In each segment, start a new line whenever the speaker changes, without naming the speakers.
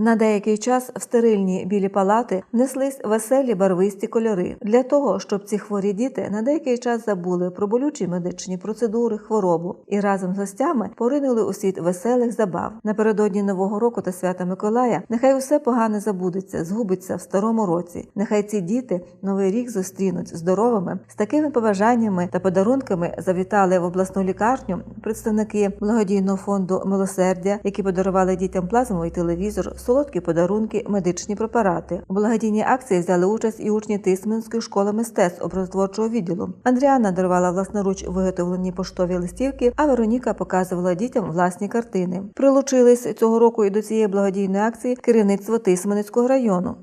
На деякий час в стерильні білі палати внеслись веселі барвисті кольори для того, щоб ці хворі діти на деякий час забули про болючі медичні процедури, хворобу і разом з гостями поринули у світ веселих забав. Напередодні нового року та свята Миколая нехай усе погане забудеться, згубиться в старому році. Нехай ці діти новий рік зустрінуть здоровими з такими побажаннями та подарунками завітали в обласну лікарню представники благодійного фонду милосердя, які подарували дітям плазмовий телевізор, солодкі подарунки, медичні препарати. У благодійній акції взяли участь і учні Тисменської школи мистецтв образотворчого відділу. Андріана дарувала власноруч виготовлені поштові листівки, а Вероніка показувала дітям власні картини. Прилучились цього року і до цієї благодійної акції керівництво Тисменецького району.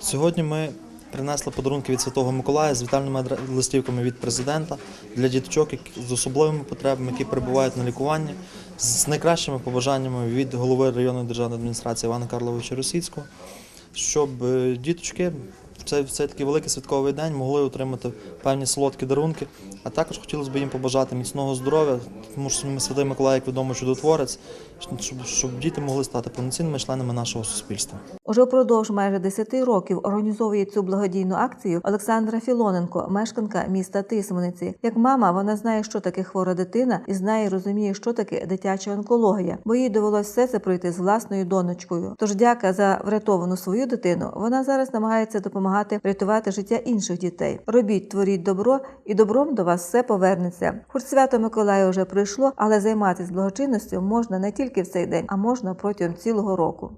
Сьогодні ми принесли подарунки від Святого Миколая з вітальними листівками від президента для діточок з особливими потребами, які перебувають на лікуванні, з найкращими побажаннями від голови районної державної адміністрації Івана Карловича Російського, щоб е, діточки цей, в цей такий великий святковий день могли отримати певні солодкі дарунки. А також хотілося б їм побажати міцного здоров'я, тому що Святий Миколай, як відомо, чудотворець, щоб, щоб діти могли стати повноцінними членами нашого суспільства.
Уже впродовж майже 10 років організовує цю благодійну акцію Олександра Філоненко, мешканка міста Тисмениці. Як мама, вона знає, що таке хвора дитина, і знає і розуміє, що таке дитяча онкологія, бо їй довелось все це пройти з власною донечкою. Тож, дяка за врятовану свою дитину, вона зараз намагається допомагати врятувати життя інших дітей. Робіть, творіть добро, і добром до вас все повернеться. Хоч свято Миколая вже прийшло, але займатися благочинністю можна не тільки в цей день, а можна протягом цілого року.